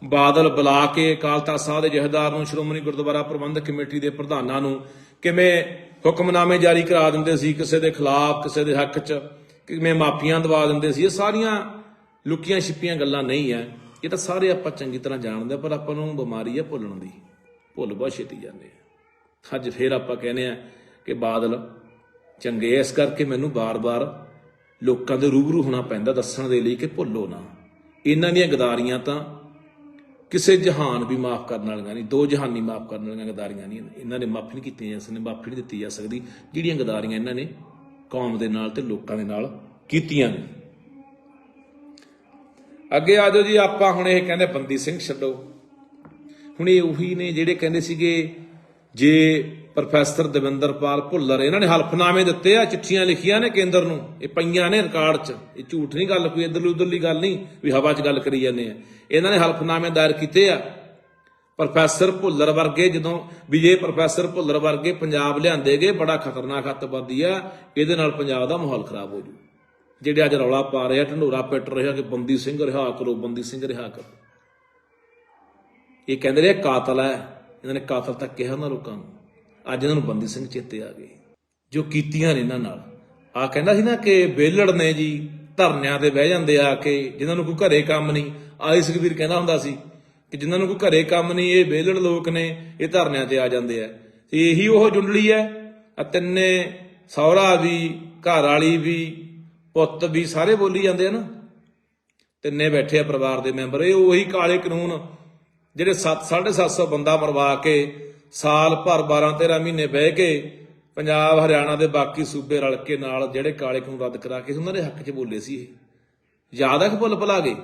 ਬਾਦਲ ਬੁਲਾ ਕੇ ਕਾਲ ਤਖਤ ਸਾਹਿਬ ਦੇ ਜਹੇਦਾਰ ਨੂੰ, ਸ਼੍ਰੋਮਣੀ ਗੁਰਦੁਆਰਾ ਪ੍ਰਬੰਧਕ ਕਮੇਟੀ ਦੇ ਪ੍ਰਧਾਨਾਂ ਨੂੰ ਕਿਵੇਂ ਹੁਕਮਨਾਮੇ ਜਾਰੀ ਕਰਾ ਦਿੰਦੇ ਸੀ ਕਿਸੇ ਦੇ ਖਿਲਾਫ, ਕਿਸੇ ਦੇ ਹੱਕ 'ਚ। ਕਿਵੇਂ ਮਾਫੀਆਂ ਦਵਾ ਦਿੰਦੇ ਸੀ ਇਹ ਸਾਰੀਆਂ ਲੁਕੀਆਂ ਛਿਪੀਆਂ ਗੱਲਾਂ ਨਹੀਂ ਐ। ਇਹ ਤਾਂ ਸਾਰੇ ਆਪਾਂ ਚੰਗੀ ਤਰ੍ਹਾਂ ਜਾਣਦੇ ਹਾਂ, ਪਰ ਆਪਾਂ ਨੂੰ ਬਿਮਾਰੀ ਹੈ ਭੁੱਲਣ ਦੀ। ਭੁੱਲ ਬਹੁਤ ਛੇਤੀ ਜਾਂਦੇ ਆ। ਅੱਜ ਫੇਰ ਆਪਾਂ ਕਹਿੰਦੇ ਆ ਕਿ ਬਾਦਲ ਚੰਗੇ ਇਸ ਕਰਕੇ ਮੈਨੂੰ ਬਾਰ-ਬਾਰ ਲੋਕਾਂ ਦੇ ਰੂਬਰੂ ਹੋਣਾ ਪੈਂਦਾ ਦੱਸਣ ਦੇ ਲਈ ਕਿ ਭੁੱਲੋ ਨਾ। ਇਹਨਾਂ ਦੀਆਂ ਗਦਾਰੀਆਂ ਤਾਂ ਕਿਸੇ ਜਹਾਨ ਵੀ ਮਾਫ ਕਰਨ ਵਾਲੀਆਂ ਨਹੀਂ ਦੋ ਜਹਾਨੀ ਮਾਫ ਕਰਨ ਵਾਲੀਆਂ ਗਦਾਰੀਆਂ ਨਹੀਂ। ਇਹਨਾਂ ਨੇ ਮਾਫੀ ਨਹੀਂ ਕੀਤੀਆਂ ਜਾ ਸਕਦੀਆਂ ਮਾਫੀ ਨਹੀਂ ਦਿੱਤੀ ਜਾ ਸਕਦੀ। ਜਿਹੜੀਆਂ ਗਦਾਰੀਆਂ ਇਹਨਾਂ ਨੇ ਕੌਮ ਦੇ ਨਾਲ ਤੇ ਲੋਕਾਂ ਦੇ ਨਾਲ ਕੀਤੀਆਂ ਨੇ। ਅੱਗੇ ਆ ਜਾਓ ਜੀ, ਆਪਾਂ ਹੁਣ ਇਹ ਕਹਿੰਦੇ ਬੰਦੀ ਸਿੰਘ ਛੱਡੋ। ਹੁਣ ਇਹ ਉਹੀ ਨੇ ਜਿਹੜੇ ਕਹਿੰਦੇ ਸੀਗੇ, ਜੇ ਪ੍ਰੋਫੈਸਰ ਦਵਿੰਦਰਪਾਲ ਭੁੱਲਰ, ਇਹਨਾਂ ਨੇ ਹਲਫਨਾਮੇ ਦਿੱਤੇ ਆ, ਚਿੱਠੀਆਂ ਲਿਖੀਆਂ ਨੇ ਕੇਂਦਰ ਨੂੰ। ਇਹ ਪਈਆਂ ਨੇ ਰਿਕਾਰਡ 'ਚ। ਇਹ ਝੂਠ ਨਹੀਂ ਗੱਲ, ਕੋਈ ਇਧਰਲੀ ਉਧਰਲੀ ਗੱਲ ਨਹੀਂ, ਵੀ ਹਵਾ 'ਚ ਗੱਲ ਕਰੀ ਜਾਂਦੇ ਆ। ਇਹਨਾਂ ਨੇ ਹਲਫਨਾਮੇ ਦਾਇਰ ਕੀਤੇ ਆ। ਪ੍ਰੋਫੈਸਰ ਭੁੱਲਰ ਵਰਗੇ ਜਦੋਂ ਵੀ ਜੇ ਪ੍ਰੋਫੈਸਰ ਭੁੱਲਰ ਵਰਗੇ ਪੰਜਾਬ ਲਿਆਂਦੇ ਗਏ, ਬੜਾ ਖਤਰਨਾਕ ਅੱਤਵਾਦੀ ਆ, ਇਹਦੇ ਨਾਲ ਪੰਜਾਬ ਦਾ ਮਾਹੌਲ ਖਰਾਬ ਹੋ ਜੂ। ਜਿਹੜੇ ਅੱਜ ਰੌਲਾ ਪਾ ਰਹੇ ਆ, ਢੰਡੋਰਾ ਪਿੱਟ ਰਿਹਾ ਕਿ ਬੰਦੀ ਸਿੰਘ ਰਿਹਾ ਕਰੋ, ਬੰਦੀ ਸਿੰਘ ਰਿਹਾ ਕਰੋ। ਇਹ ਕਹਿੰਦੇ ਰਹੇ ਕਾਤਲ ਹੈ। ਇਹਨਾਂ ਨੇ ਕਾਤਲ ਤੱਕ ਕਿਹਾ ਉਹਨਾਂ ਲੋਕਾਂ ਨੂੰ। ਅੱਜ ਇਹਨਾਂ ਨੂੰ ਬੰਦੀ ਸਿੰਘ ਚੇਤੇ ਆ ਗਏ। ਜੋ ਕੀਤੀਆਂ ਨੇ ਇਹਨਾਂ ਨਾਲ। ਆ ਕਹਿੰਦਾ ਸੀ ਨਾ ਕਿ ਬੇਲੜ ਨੇ ਜੀ, ਧਰਨਿਆਂ ਤੇ ਬਹਿ ਜਾਂਦੇ ਆ ਕੇ, ਜਿਨ੍ਹਾਂ ਨੂੰ ਕੋਈ ਘਰੇ ਕੰਮ ਨਹੀਂ। ਆਈ ਸੁਖਬੀਰ ਕਹਿੰਦਾ ਹੁੰਦਾ ਸੀ ਕਿ ਜਿਨ੍ਹਾਂ ਨੂੰ ਕੋਈ ਘਰੇ ਕੰਮ ਨਹੀਂ, ਇਹ ਵਿਹਲੜ ਲੋਕ ਨੇ, ਇਹ ਧਰਨਿਆਂ ਤੇ ਆ ਜਾਂਦੇ ਆ। ਤੇ ਇਹੀ ਉਹ ਜੁੰਡਲੀ ਹੈ ਆ ਤਿੰਨੇ ਸਹੁਰਾ ਵੀ ਘਰ ਵਾਲੀ ਵੀ, ਪੁੱਤ ਵੀ, ਸਾਰੇ ਬੋਲੀ ਜਾਂਦੇ ਆ ਨਾ। ਤਿੰਨੇ ਬੈਠੇ ਆ ਪਰਿਵਾਰ ਦੇ ਮੈਂਬਰ। ਇਹ ਉਹੀ ਕਾਲੇ ਕਾਨੂੰਨ ਜਿਹੜੇ 7 750 ਬੰਦਾ ਮਰਵਾ ਕੇ ਸਾਲ ਭਰ 12 13 ਮਹੀਨੇ ਬਹਿ ਕੇ ਪੰਜਾਬ, ਹਰਿਆਣਾ ਦੇ ਬਾਕੀ ਸੂਬੇ ਰਲ ਕੇ ਨਾਲ ਜਿਹੜੇ ਕਾਲੇ ਕਾਨੂੰਨ ਰੱਦ ਕਰਾ ਕੇ ਉਹਨਾਂ ਦੇ ਹੱਕ 'ਚ ਬੋਲੇ ਸੀ ਇਹ। ਯਾਦ ਆ ਕਿ ਭੁੱਲ ਭੁਲਾ ਗਏ?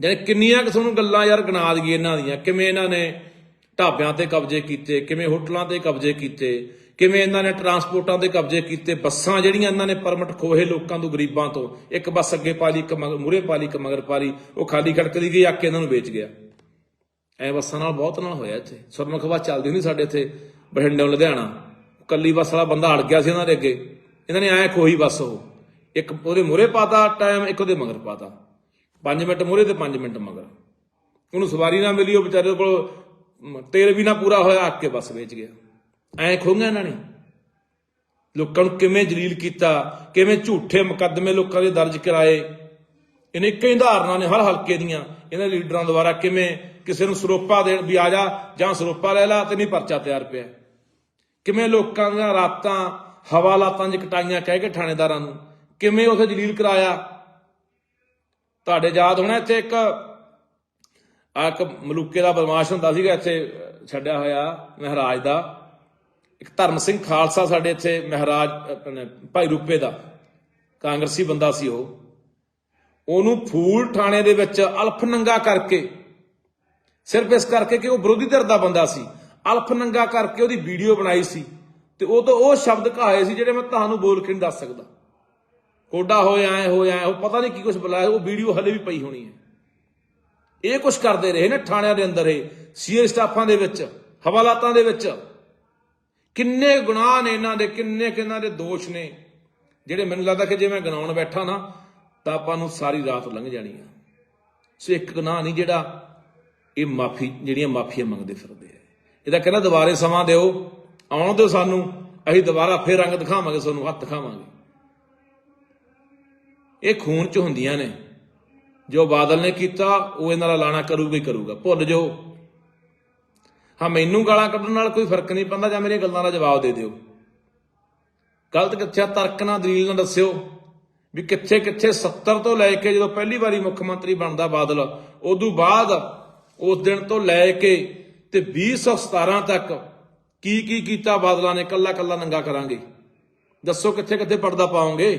ਜਿਹੜੇ ਕਿੰਨੀਆਂ ਕਿ ਤੁਹਾਨੂੰ ਗੱਲਾਂ ਯਾਰ ਗਿਣਾ ਦਈਏ ਇਹਨਾਂ ਦੀਆਂ, ਕਿਵੇਂ ਇਹਨਾਂ ਨੇ ਢਾਬਿਆਂ ਤੇ ਕਬਜ਼ੇ ਕੀਤੇ, ਕਿਵੇਂ ਹੋਟਲਾਂ ਤੇ ਕਬਜ਼ੇ ਕੀਤੇ, ਕਿਵੇਂ ਇਹਨਾਂ ਨੇ ਟਰਾਂਸਪੋਰਟਾਂ ਤੇ ਕਬਜ਼ੇ ਕੀਤੇ, ਬੱਸਾਂ ਜਿਹੜੀਆਂ ਇਹਨਾਂ ਨੇ ਪਰਮਿਟ ਖੋਹੇ ਲੋਕਾਂ ਤੋਂ, ਗਰੀਬਾਂ ਤੋਂ, ਇੱਕ ਬੱਸ ਅੱਗੇ ਪਾ ਲਈ, ਇੱਕ ਮੂਰੇ ਪਾ ਲਈ, ਇੱਕ ਮਗਰ ਪਾ ਲਈ, ਉਹ ਖਾਲੀ ਖੜਕਦੀ ਗਈ ਆ ਕੇ ਇਹਨਾਂ ਨੂੰ ਵੇਚ ਗਿਆ। ਐ ਬੱਸਾਂ ਨਾਲ ਬਹੁਤ ਨਾਲ ਹੋਇਆ ਇੱਥੇ। ਸੁਰਮੁਖ ਚੱਲਦੀ ਨਹੀਂ ਸਾਡੇ ਇੱਥੇ, ਬਠਿੰਡੇ, ਲੁਧਿਆਣਾ। ਕੱਲੀ ਬੱਸ ਵਾਲਾ ਬੰਦਾ ਅੜ ਗਿਆ ਸੀ ਇਹਨਾਂ ਦੇ ਅੱਗੇ। ਇਹਨਾਂ ਨੇ ਐ ਖੋਹੀ ਬੱਸ ਉਹ। ਇੱਕ ਉਹਦੇ ਮੂਰੇ ਪਾਤਾ ਟਾਈਮ ਇੱਕ ਉਹਦੇ ਮਗਰ ਪਾਤਾ। 5 ਮਿੰਟ ਮੂਰੇ ਤੇ 5 ਮਿੰਟ ਮਗਰ। ਉਹਨੂੰ ਸਵਾਰੀ ਨਾ ਮਿਲੀ, ਉਹ ਵਿਚਾਰੇ ਕੋਲ ਤੇਲ ਵੀ ਨਾ ਪੂਰਾ ਹੋਇਆ ਅੱਕ ਕੇ ਬੱਸ ਵੇਚ ਗਿਆ। ਐ ਖੋਂਗਾ ਇਹਨਾਂ ਨੇ। ਲੋਕਾਂ ਨੂੰ ਕਿਵੇਂ ਜਲੀਲ ਕੀਤਾ, ਕਿਵੇਂ ਝੂਠੇ ਮੁਕੱਦਮੇ ਲੋਕਾਂ ਦੇ ਦਰਜ ਕਰਾਏ। ਇਹਨੇ ਕਈ ਧਾਰਨਾ ਨੇ ਹਰ ਹਲਕੇ ਦੀਆਂ। ਇਹਨਾਂ ਲੀਡਰਾਂ ਦੁਆਰਾ ਕਿਵੇਂ ਕਿਸੇ ਨੂੰ ਸਰੋਪਾ ਦੇਣ ਵੀ ਆ ਜਾ, ਜਾਂ ਸਰੋਪਾ ਲੈ ਲਾ ਤੇ ਨਹੀਂ ਪਰਚਾ ਤਿਆਰ ਪਿਆ। ਕਿਵੇਂ ਲੋਕਾਂ ਦੀਆਂ ਰਾਤਾਂ, ਹਵਾਲਾਤਾਂ 'ਚ ਕਟਾਈਆਂ ਕਹਿ ਕੇ ਥਾਣੇਦਾਰਾਂ ਨੂੰ। ਕਿਵੇਂ ਉਥੇ ਜਲੀਲ ਕਰਾਇਆ। ਤੁਹਾਡੇ ਯਾਦ ਹੋਣਾ ਇੱਥੇ ਇੱਕ ਇੱਕ ਮਲੂਕੇ ਦਾ ਬਦਮਾਸ਼ ਹੁੰਦਾ ਸੀਗਾ ਇੱਥੇ ਛੱਡਿਆ ਹੋਇਆ ਮਹਾਰਾਜ ਦਾ। ਇੱਕ ਧਰਮ ਸਿੰਘ ਖਾਲਸਾ ਸਾਡੇ ਇੱਥੇ ਮਹਾਰਾਜ ਭਾਈ ਰੂਪੇ ਦਾ, ਕਾਂਗਰਸੀ ਬੰਦਾ ਸੀ ਉਹ। ਉਹਨੂੰ ਫੂਲ ਥਾਣੇ ਦੇ ਵਿੱਚ ਅਲਫ ਨੰਗਾ ਕਰਕੇ, ਸਿਰਫ ਇਸ ਕਰਕੇ ਕਿ ਉਹ ਵਿਰੋਧੀ ਧਿਰ ਦਾ ਬੰਦਾ ਸੀ। ਅਲਫ ਨੰਗਾ ਕਰਕੇ ਉਹਦੀ ਵੀਡੀਓ ਬਣਾਈ ਸੀ ਤੇ ਉਹ ਤੋਂ ਉਹ ਸ਼ਬਦ ਕਹਾਏ ਸੀ ਜਿਹੜੇ ਮੈਂ ਤੁਹਾਨੂੰ ਬੋਲ ਕੇ ਨਹੀਂ ਦੱਸ ਸਕਦਾ। ਕੋਡਾ ਹੋਇਆ ਐ ਹੋਇਆ ਐਂ, ਉਹ ਪਤਾ ਨਹੀਂ ਕੀ ਕੁਝ ਬੁਲਾਇਆ ਉਹ ਵੀਡੀਓ ਹਲੇ ਵੀ ਪਈ ਹੋਣੀ ਹੈ। ਇਹ ਕੁਝ ਕਰਦੇ ਰਹੇ ਨੇ ਥਾਣਿਆਂ ਦੇ ਅੰਦਰ ਇਹ ਸੀਏ ਸਟਾਫਾਂ ਦੇ ਵਿੱਚ ਹਵਾਲਾਤਾਂ ਦੇ ਵਿੱਚ। ਕਿੰਨੇ ਗੁਨਾਹ ਨੇ ਇਹਨਾਂ ਦੇ ਕਿੰਨੇ ਕਿੰਨਾਂ ਦੇ ਦੋਸ਼ ਨੇ। ਜਿਹੜੇ ਮੈਨੂੰ ਲੱਗਦਾ ਕਿ ਜੇ ਮੈਂ ਗਿਣਾਉਣ ਬੈਠਾ ਨਾ ਤਾਂ ਆਪਾਂ ਨੂੰ ਸਾਰੀ ਰਾਤ ਲੰਘ ਜਾਣੀ ਆ। ਸੋ ਇੱਕ ਗੁਨਾਹ ਨਹੀਂ ਜਿਹੜਾ ਇਹ ਮਾਫੀ ਜਿਹੜੀਆਂ ਮਾਫੀਆਂ ਮੰਗਦੇ ਫਿਰਦੇ ਆ। ਇਹਦਾ ਕਹਿੰਦਾ ਦੁਬਾਰੇ ਸਮਾਂ ਦਿਓ ਆਉਣ ਦਿਓ ਸਾਨੂੰ ਅਸੀਂ ਦੁਬਾਰਾ ਫੇਰ ਰੰਗ ਦਿਖਾਵਾਂਗੇ ਤੁਹਾਨੂੰ ਹੱਥ ਦਿਖਾਵਾਂਗੇ। ਇਹ ਖੂਨ ਚ ਹੁੰਦੀਆਂ ਨੇ। ਜੋ ਬਾਦਲ ਨੇ ਕੀਤਾ, ਉਹ ਇਹਨਾਂ ਦਾ ਲਾਣਾ ਕਰੂਗਾ ਹੀ ਕਰੂਗਾ। ਭੁੱਲ ਜਾਓ। ਹਾਂ, ਮੈਨੂੰ ਗਾਲਾਂ ਕੱਢਣ ਨਾਲ ਕੋਈ ਫ਼ਰਕ ਨਹੀਂ ਪੈਂਦਾ ਜਾਂ ਮੇਰੀਆਂ ਗੱਲਾਂ ਦਾ ਜਵਾਬ ਦੇ ਦਿਓ। ਗਲਤ ਕਿੱਥੇ ਤਰਕ ਨਾਲ, ਦਲੀਲ ਨਾਲ ਦੱਸਿਓ ਵੀ ਕਿੱਥੇ ਕਿੱਥੇ 70 ਤੋਂ ਲੈ ਕੇ ਜਦੋਂ ਪਹਿਲੀ ਵਾਰੀ ਮੁੱਖ ਮੰਤਰੀ ਬਣਦਾ ਬਾਦਲ, ਉਦੋਂ ਬਾਅਦ ਉਸ ਦਿਨ ਤੋਂ ਲੈ ਕੇ ਤੇ 2017 ਤੱਕ ਕੀ ਕੀ ਕੀਤਾ ਬਾਦਲਾਂ ਨੇ? ਕੱਲਾ ਕੱਲਾ ਨੰਗਾ ਕਰਾਂਗੇ। ਦੱਸੋ ਕਿੱਥੇ ਕਿੱਥੇ ਪਰਦਾ ਪਾਉਂਗੇ